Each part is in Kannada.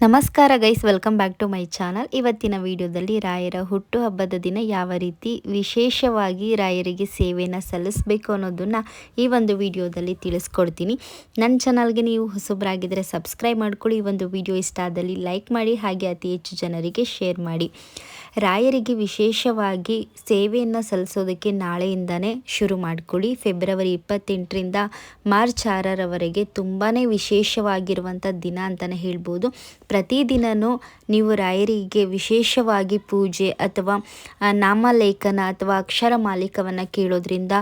ನಮಸ್ಕಾರ guys, welcome back to my channel. ಇವತ್ತಿನ ವಿಡಿಯೋದಲ್ಲಿ ರಾಯರ ಹುಟ್ಟು ಹಬ್ಬದ ದಿನ ಯಾವ ರೀತಿ ವಿಶೇಷವಾಗಿ ರಾಯರಿಗೆ ಸೇವೆನ ಸಲ್ಲಿಸಬೇಕು ಅನ್ನೋದನ್ನು ಈ ಒಂದು ವಿಡಿಯೋದಲ್ಲಿ ತಿಳಿಸ್ಕೊಡ್ತೀನಿ. ನನ್ನ ಚಾನಲ್ಗೆ ನೀವು ಹೊಸಬ್ರಾಗಿದ್ದರೆ ಸಬ್ಸ್ಕ್ರೈಬ್ ಮಾಡ್ಕೊಳ್ಳಿ. ಈ ಒಂದು ವಿಡಿಯೋ ಇಷ್ಟ ಆದಲ್ಲಿ ಲೈಕ್ ಮಾಡಿ, ಹಾಗೆ ಅತಿ ಹೆಚ್ಚು ಜನರಿಗೆ ಶೇರ್ ಮಾಡಿ. ರಾಯರಿಗೆ ವಿಶೇಷವಾಗಿ ಸೇವೆಯನ್ನು ಸಲ್ಲಿಸೋದಕ್ಕೆ ನಾಳೆಯಿಂದನೇ ಶುರು ಮಾಡಿಕೊಳ್ಳಿ. ಫೆಬ್ರವರಿ ಇಪ್ಪತ್ತೆಂಟರಿಂದ ಮಾರ್ಚ್ ಆರರವರೆಗೆ ತುಂಬಾ ವಿಶೇಷವಾಗಿರುವಂಥ ದಿನ ಅಂತಲೇ ಹೇಳ್ಬೋದು. ಪ್ರತಿದಿನವೂ ನೀವು ರಾಯರಿಗೆ ವಿಶೇಷವಾಗಿ ಪೂಜೆ ಅಥವಾ ನಾಮಲೇಖನ ಅಥವಾ ಅಕ್ಷರ ಮಾಲೀಕವನ್ನು ಕೇಳೋದ್ರಿಂದ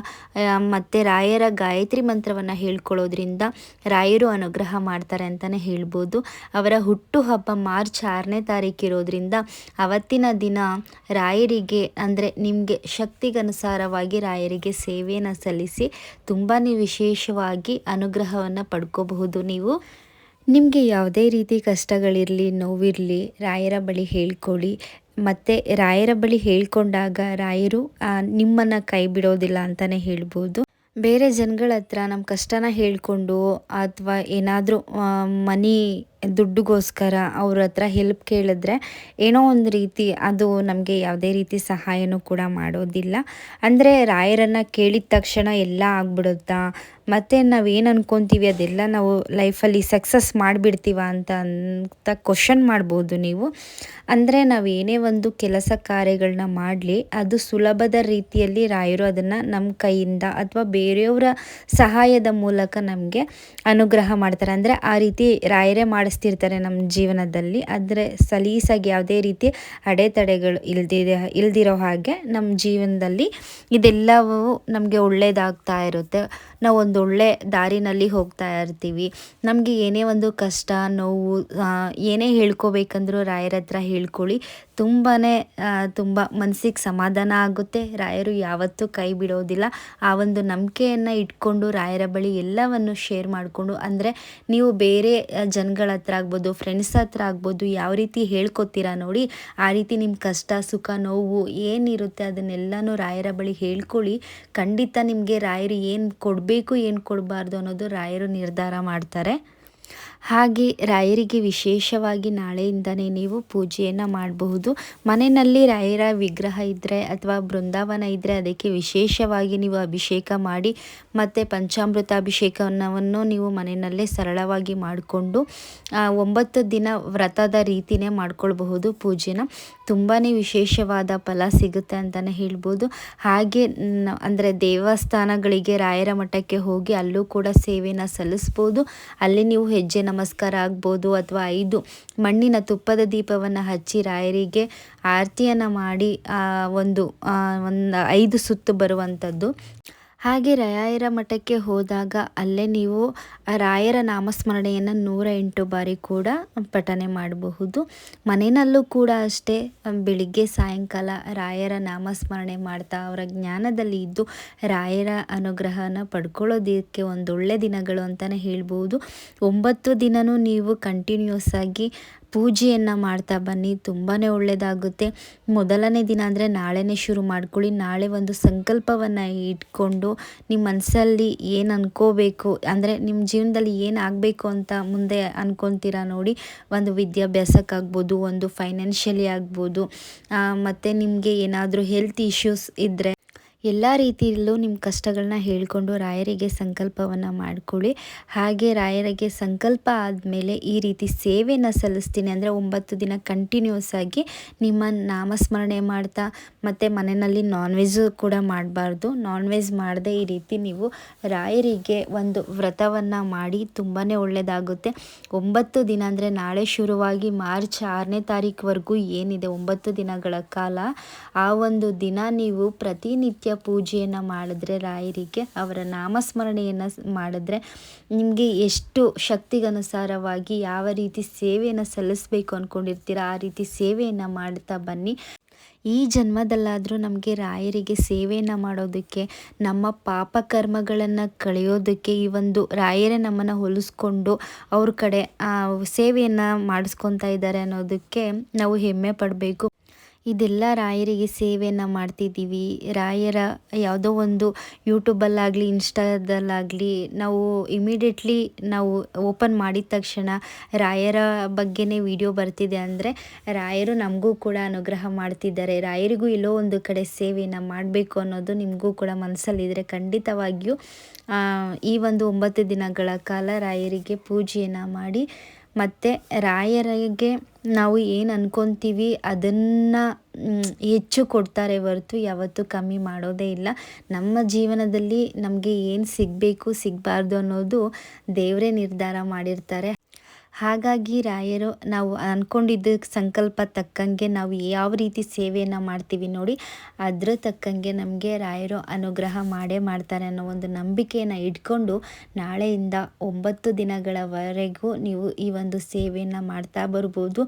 ಮತ್ತು ರಾಯರ ಗಾಯತ್ರಿ ಮಂತ್ರವನ್ನು ಹೇಳ್ಕೊಳ್ಳೋದ್ರಿಂದ ರಾಯರು ಅನುಗ್ರಹ ಮಾಡ್ತಾರೆ ಅಂತಲೇ ಹೇಳ್ಬೋದು. ಅವರ ಹುಟ್ಟುಹಬ್ಬ ಮಾರ್ಚ್ ಆರನೇ ತಾರೀಕಿರೋದ್ರಿಂದ ಅವತ್ತಿನ ದಿನ ರಾಯರಿಗೆ, ಅಂದರೆ ನಿಮಗೆ ಶಕ್ತಿಗನುಸಾರವಾಗಿ ರಾಯರಿಗೆ ಸೇವೆಯನ್ನು ಸಲ್ಲಿಸಿ ತುಂಬಾ ವಿಶೇಷವಾಗಿ ಅನುಗ್ರಹವನ್ನು ಪಡ್ಕೋಬಹುದು ನೀವು. ನಿಮಗೆ ಯಾವುದೇ ರೀತಿ ಕಷ್ಟಗಳಿರಲಿ, ನೋವಿರಲಿ, ರಾಯರ ಬಳಿ ಹೇಳ್ಕೊಳ್ಳಿ. ಮತ್ತು ರಾಯರ ಬಳಿ ಹೇಳ್ಕೊಂಡಾಗ ರಾಯರು ನಿಮ್ಮನ್ನು ಕೈ ಬಿಡೋದಿಲ್ಲ ಅಂತಲೇ ಹೇಳ್ಬೋದು. ಬೇರೆ ಜನಗಳ ಹತ್ರ ನಮ್ಮ ಕಷ್ಟನ ಹೇಳಿಕೊಂಡು, ಅಥವಾ ಏನಾದರೂ ಮನಿ ದುಡ್ಡುಗೋಸ್ಕರ ಅವ್ರ ಹತ್ರ ಹೆಲ್ಪ್ ಕೇಳಿದ್ರೆ ಏನೋ ಒಂದು ರೀತಿ ಅದು ನಮಗೆ ಯಾವುದೇ ರೀತಿ ಸಹಾಯನೂ ಕೂಡ ಮಾಡೋದಿಲ್ಲ. ಅಂದರೆ ರಾಯರನ್ನು ಕೇಳಿದ ತಕ್ಷಣ ಎಲ್ಲ ಆಗ್ಬಿಡುತ್ತಾ? ಮತ್ತು ನಾವೇನು ಅನ್ಕೊತೀವಿ? ಅದೆಲ್ಲ ನಾವು ಲೈಫಲ್ಲಿ ಸಕ್ಸಸ್ ಮಾಡಿಬಿಡ್ತೀವ ಅಂತ ಅಂತ ಕ್ವಶನ್ ಮಾಡ್ಬೋದು ನೀವು. ಅಂದರೆ ನಾವು ಏನೇ ಒಂದು ಕೆಲಸ ಕಾರ್ಯಗಳನ್ನ ಮಾಡಲಿ, ಅದು ಸುಲಭದ ರೀತಿಯಲ್ಲಿ ರಾಯರು ಅದನ್ನು ನಮ್ಮ ಕೈಯಿಂದ ಅಥವಾ ಬೇರೆಯವರ ಸಹಾಯದ ಮೂಲಕ ನಮಗೆ ಅನುಗ್ರಹ ಮಾಡ್ತಾರೆ. ಅಂದರೆ ಆ ರೀತಿ ರಾಯರೇ ಮಾಡಿಸ್ತಿರ್ತಾರೆ ನಮ್ಮ ಜೀವನದಲ್ಲಿ. ಆದರೆ ಸಲೀಸಾಗಿ ಯಾವುದೇ ರೀತಿ ಅಡೆತಡೆಗಳು ಇಲ್ದಿದೆ ಇಲ್ದಿರೋ ಹಾಗೆ ನಮ್ಮ ಜೀವನದಲ್ಲಿ ಇದೆಲ್ಲವೂ ನಮಗೆ ಒಳ್ಳೆಯದಾಗ್ತಾ ಇರುತ್ತೆ. ನಾವು ಒಂದು ಒಳ್ಳೆ ದಾರಿನಲ್ಲಿ ಹೋಗ್ತಾ ಇರ್ತೀವಿ. ನಮಗೆ ಏನೇ ಒಂದು ಕಷ್ಟ, ನೋವು ಏನೇ ಹೇಳ್ಕೋಬೇಕಂದ್ರೂ ರಾಯರ ಹತ್ರ ಹೇಳ್ಕೊಳ್ಳಿ. ತುಂಬಾ ತುಂಬ ಮನಸ್ಸಿಗೆ ಸಮಾಧಾನ ಆಗುತ್ತೆ. ರಾಯರು ಯಾವತ್ತೂ ಕೈ ಬಿಡೋದಿಲ್ಲ. ಆ ಒಂದು ನಂಬಿಕೆಯನ್ನು ಇಟ್ಕೊಂಡು ರಾಯರ ಬಳಿ ಎಲ್ಲವನ್ನು ಶೇರ್ ಮಾಡಿಕೊಂಡು, ಅಂದರೆ ನೀವು ಬೇರೆ ಜನಗಳ ಹತ್ರ ಆಗ್ಬೋದು ಫ್ರೆಂಡ್ಸ್ ಹತ್ರ ಆಗ್ಬೋದು, ಯಾವ ರೀತಿ ಹೇಳ್ಕೊತೀರಾ ನೋಡಿ, ಆ ರೀತಿ ನಿಮ್ಮ ಕಷ್ಟ, ಸುಖ, ನೋವು ಏನಿರುತ್ತೆ ಅದನ್ನೆಲ್ಲನೂ ರಾಯರ ಬಳಿ ಹೇಳ್ಕೊಳ್ಳಿ. ಖಂಡಿತ ನಿಮಗೆ ರಾಯರು ಏನು ಕೊಡಬೇಕು, ಏನು ಕೊಡಬಾರ್ದು ಅನ್ನೋದು ರಾಯರು ನಿರ್ಧಾರ ಮಾಡ್ತಾರೆ. ಹಾಗೆ ರಾಯರಿಗೆ ವಿಶೇಷವಾಗಿ ನಾಳೆಯಿಂದನೇ ನೀವು ಪೂಜೆಯನ್ನು ಮಾಡಬಹುದು. ಮನೆಯಲ್ಲಿ ರಾಯರ ವಿಗ್ರಹ ಇದ್ದರೆ ಅಥವಾ ಬೃಂದಾವನ ಇದ್ದರೆ ಅದಕ್ಕೆ ವಿಶೇಷವಾಗಿ ನೀವು ಅಭಿಷೇಕ ಮಾಡಿ ಮತ್ತು ಪಂಚಾಮೃತ ಅಭಿಷೇಕವನ್ನು ನೀವು ಮನೆಯಲ್ಲೇ ಸರಳವಾಗಿ ಮಾಡಿಕೊಂಡು ಒಂಬತ್ತು ದಿನ ವ್ರತದ ರೀತಿಯೇ ಮಾಡ್ಕೊಳ್ಬಹುದು ಪೂಜೆನ. ತುಂಬಾ ವಿಶೇಷವಾದ ಫಲ ಸಿಗುತ್ತೆ ಅಂತಲೇ ಹೇಳ್ಬೋದು. ಹಾಗೆ ಅಂದರೆ ದೇವಸ್ಥಾನಗಳಿಗೆ ರಾಯರ ಮಠಕ್ಕೆ ಹೋಗಿ ಅಲ್ಲೂ ಕೂಡ ಸೇವೆಯನ್ನು ಸಲ್ಲಿಸ್ಬೋದು. ಅಲ್ಲಿ ನೀವು ಹೆಜ್ಜೆ ನಮಸ್ಕಾರ ಆಗ್ಬೋದು ಅಥವಾ ಐದು ಮಣ್ಣಿನ ತುಪ್ಪದ ದೀಪವನ್ನು ಹಚ್ಚಿ ರಾಯರಿಗೆ ಆರತಿಯನ್ನು ಮಾಡಿ ಒಂದು ಒಂದು ಐದು ಸುತ್ತು ಬರುವಂಥದ್ದು ಹಾಗೆ ರಾಯರ ಮಠಕ್ಕೆ ಹೋದಾಗ ಅಲ್ಲೇ ನೀವು ರಾಯರ ನಾಮಸ್ಮರಣೆಯನ್ನು ನೂರ ಎಂಟು ಬಾರಿ ಕೂಡ ಪಠನೆ ಮಾಡಬಹುದು. ಮನೆಯಲ್ಲೂ ಕೂಡ ಅಷ್ಟೇ, ಬೆಳಿಗ್ಗೆ ಸಾಯಂಕಾಲ ರಾಯರ ನಾಮಸ್ಮರಣೆ ಮಾಡ್ತಾ ಅವರ ಜ್ಞಾನದಲ್ಲಿ ಇದ್ದು ರಾಯರ ಅನುಗ್ರಹನ ಪಡ್ಕೊಳ್ಳೋದಕ್ಕೆ ಒಂದೊಳ್ಳೆ ದಿನಗಳು ಅಂತಲೇ ಹೇಳ್ಬೋದು ಒಂಬತ್ತು ದಿನವೂ ನೀವು ಕಂಟಿನ್ಯೂಸ್ ಆಗಿ ಪೂಜೆಯನ್ನು ಮಾಡ್ತಾ ಬನ್ನಿ ತುಂಬಾ ಒಳ್ಳೆಯದಾಗುತ್ತೆ ಮೊದಲನೇ ದಿನ ಅಂದರೆ ನಾಳೆನೇ ಶುರು ಮಾಡ್ಕೊಳ್ಳಿ. ನಾಳೆ ಒಂದು ಸಂಕಲ್ಪವನ್ನು ಇಟ್ಕೊಂಡು ನಿಮ್ಮ ಮನಸ್ಸಲ್ಲಿ ಏನು ಅನ್ಕೋಬೇಕು, ಅಂದರೆ ನಿಮ್ಮ ಜೀವನದಲ್ಲಿ ಏನು ಆಗಬೇಕು ಅಂತ ಮುಂದೆ ಅನ್ಕೊತೀರಾ ನೋಡಿ. ಒಂದು ವಿದ್ಯಾಭ್ಯಾಸಕ್ಕಾಗ್ಬೋದು, ಒಂದು ಫೈನಾನ್ಷಿಯಲಿ ಆಗ್ಬೋದು ಮತ್ತು ನಿಮಗೆ ಏನಾದರೂ ಹೆಲ್ತ್ ಇಶ್ಯೂಸ್ ಇದ್ದರೆ ಎಲ್ಲ ರೀತಿಯಲ್ಲೂ ನಿಮ್ಮ ಕಷ್ಟಗಳನ್ನ ಹೇಳಿಕೊಂಡು ರಾಯರಿಗೆ ಸಂಕಲ್ಪವನ್ನು ಮಾಡಿಕೊಳ್ಳಿ. ಹಾಗೆ ರಾಯರಿಗೆ ಸಂಕಲ್ಪ ಆದಮೇಲೆ ಈ ರೀತಿ ಸೇವೆಯನ್ನು ಸಲ್ಲಿಸ್ತೀನಿ ಅಂದರೆ ಒಂಬತ್ತು ದಿನ ಕಂಟಿನ್ಯೂಸ್ ಆಗಿ ನಿಮ್ಮ ನಾಮಸ್ಮರಣೆ ಮಾಡ್ತಾ ಮತ್ತು ಮನೆಯಲ್ಲಿ ನಾನ್ ವೆಜ್ ಕೂಡ ಮಾಡಬಾರ್ದು. ನಾನ್ ವೆಜ್ ಮಾಡದೆ ಈ ರೀತಿ ನೀವು ರಾಯರಿಗೆ ಒಂದು ವ್ರತವನ್ನು ಮಾಡಿ ತುಂಬಾ ಒಳ್ಳೆಯದಾಗುತ್ತೆ ಒಂಬತ್ತು ದಿನ ಅಂದರೆ ನಾಳೆ ಶುರುವಾಗಿ ಮಾರ್ಚ್ ಆರನೇ ತಾರೀಕುವರೆಗೂ ಏನಿದೆ ಒಂಬತ್ತು ದಿನಗಳ ಕಾಲ, ಆ ಒಂದು ದಿನ ನೀವು ಪ್ರತಿನಿತ್ಯ ಪೂಜೆಯನ್ನು ಮಾಡಿದ್ರೆ ರಾಯರಿಗೆ, ಅವರ ನಾಮಸ್ಮರಣೆಯನ್ನು ಮಾಡಿದ್ರೆ ನಿಮಗೆ ಎಷ್ಟು ಶಕ್ತಿಗನುಸಾರವಾಗಿ ಯಾವ ರೀತಿ ಸೇವೆಯನ್ನು ಸಲ್ಲಿಸಬೇಕು ಅಂದ್ಕೊಂಡಿರ್ತೀರ ಆ ರೀತಿ ಸೇವೆಯನ್ನು ಮಾಡ್ತಾ ಬನ್ನಿ. ಈ ಜನ್ಮದಲ್ಲಾದರೂ ನಮಗೆ ರಾಯರಿಗೆ ಸೇವೆಯನ್ನು ಮಾಡೋದಕ್ಕೆ, ನಮ್ಮ ಪಾಪ ಕರ್ಮಗಳನ್ನು ಕಳೆಯೋದಕ್ಕೆ ಈ ಒಂದು ರಾಯರೇ ನಮ್ಮನ್ನು ಹೊಲಿಸ್ಕೊಂಡು ಅವ್ರ ಕಡೆ ಸೇವೆಯನ್ನು ಮಾಡಿಸ್ಕೊತಾ ಇದ್ದಾರೆ ಅನ್ನೋದಕ್ಕೆ ನಾವು ಹೆಮ್ಮೆ ಪಡಬೇಕು. ಇದೆಲ್ಲ ರಾಯರಿಗೆ ಸೇವೆಯನ್ನು ಮಾಡ್ತಿದ್ದೀವಿ. ರಾಯರ ಯಾವುದೋ ಒಂದು ಯೂಟ್ಯೂಬಲ್ಲಾಗಲಿ, ಇನ್ಸ್ಟಾದಲ್ಲಾಗಲಿ ನಾವು ಇಮಿಡಿಯೇಟ್ಲಿ ನಾವು ಓಪನ್ ಮಾಡಿದ ತಕ್ಷಣ ರಾಯರ ಬಗ್ಗೆನೇ ವಿಡಿಯೋ ಬರ್ತಿದೆ ಅಂದರೆ ರಾಯರು ನಮಗೂ ಕೂಡ ಅನುಗ್ರಹ ಮಾಡ್ತಿದ್ದಾರೆ. ರಾಯರಿಗೂ ಎಲ್ಲೋ ಒಂದು ಕಡೆ ಸೇವೆಯನ್ನು ಮಾಡಬೇಕು ಅನ್ನೋದು ನಿಮಗೂ ಕೂಡ ಮನಸ್ಸಲ್ಲಿದ್ದರೆ ಖಂಡಿತವಾಗಿಯೂ ಈ ಒಂದು ಒಂಬತ್ತು ದಿನಗಳ ಕಾಲ ರಾಯರಿಗೆ ಪೂಜೆಯನ್ನು ಮಾಡಿ ಮತ್ತು ರಾಯರಿಗೆ ನಾವು ಏನು ಅನ್ಕೊತೀವಿ ಅದನ್ನು ಹೆಚ್ಚು ಕೊಡ್ತಾರೆ ಹೊರತು ಯಾವತ್ತೂ ಕಮ್ಮಿ ಮಾಡೋದೇ ಇಲ್ಲ. ನಮ್ಮ ಜೀವನದಲ್ಲಿ ನಮಗೆ ಏನು ಸಿಗಬೇಕು, ಸಿಗಬಾರ್ದು ಅನ್ನೋದು ದೇವರೇ ನಿರ್ಧಾರ ಮಾಡಿರ್ತಾರೆ. ಹಾಗಾಗಿ ರಾಯರು ನಾವು ಅಂದ್ಕೊಂಡಿದ್ದ ಸಂಕಲ್ಪ ತಕ್ಕಂಗೆ ನಾವು ಯಾವ ರೀತಿ ಸೇವೆಯನ್ನು ಮಾಡ್ತೀವಿ ನೋಡಿ, ಅದ್ರ ತಕ್ಕಂಗೆ ನಮಗೆ ರಾಯರು ಅನುಗ್ರಹ ಮಾಡೇ ಮಾಡ್ತಾರೆ ಅನ್ನೋ ಒಂದು ನಂಬಿಕೆಯನ್ನು ಇಟ್ಕೊಂಡು ನಾಳೆಯಿಂದ ಒಂಬತ್ತು ದಿನಗಳವರೆಗೂ ನೀವು ಈ ಒಂದು ಸೇವೆಯನ್ನು ಮಾಡ್ತಾ ಬರ್ಬೋದು.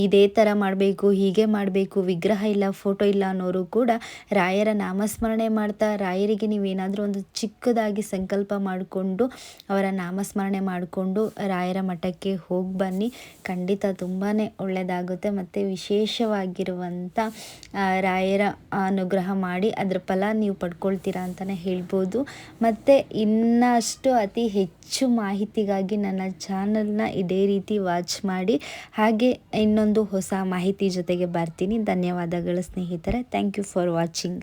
ಇದೇ ಥರ ಮಾಡಬೇಕು, ಹೀಗೆ ಮಾಡಬೇಕು, ವಿಗ್ರಹ ಇಲ್ಲ, ಫೋಟೋ ಇಲ್ಲ ಅನ್ನೋರು ಕೂಡ ರಾಯರ ನಾಮಸ್ಮರಣೆ ಮಾಡ್ತಾ, ರಾಯರಿಗೆ ನೀವೇನಾದರೂ ಒಂದು ಚಿಕ್ಕದಾಗಿ ಸಂಕಲ್ಪ ಮಾಡಿಕೊಂಡು ಅವರ ನಾಮಸ್ಮರಣೆ ಮಾಡಿಕೊಂಡು ರಾಯರ ಮಠಕ್ಕೆ ಹೋಗಿ ಬನ್ನಿ. ಖಂಡಿತ ತುಂಬಾ ಒಳ್ಳೆಯದಾಗುತ್ತೆ ಮತ್ತು ವಿಶೇಷವಾಗಿರುವಂಥ ರಾಯರ ಅನುಗ್ರಹ ಮಾಡಿ ಅದರ ಫಲ ನೀವು ಪಡ್ಕೊಳ್ತೀರಾ ಅಂತಲೇ ಹೇಳ್ಬೋದು. ಮತ್ತು ಇನ್ನಷ್ಟು ಅತಿ ಹೆಚ್ಚು ಮಾಹಿತಿಗಾಗಿ ನನ್ನ ಚಾನಲ್ನ ಇದೇ ರೀತಿ ವಾಚ್ ಮಾಡಿ. ಹಾಗೆ ಇನ್ನೊಂದು ಹೊಸ ಮಾಹಿತಿ ಜೊತೆಗೆ ಬರ್ತೀನಿ. ಧನ್ಯವಾದಗಳು ಸ್ನೇಹಿತರೆ. Thank you for watching.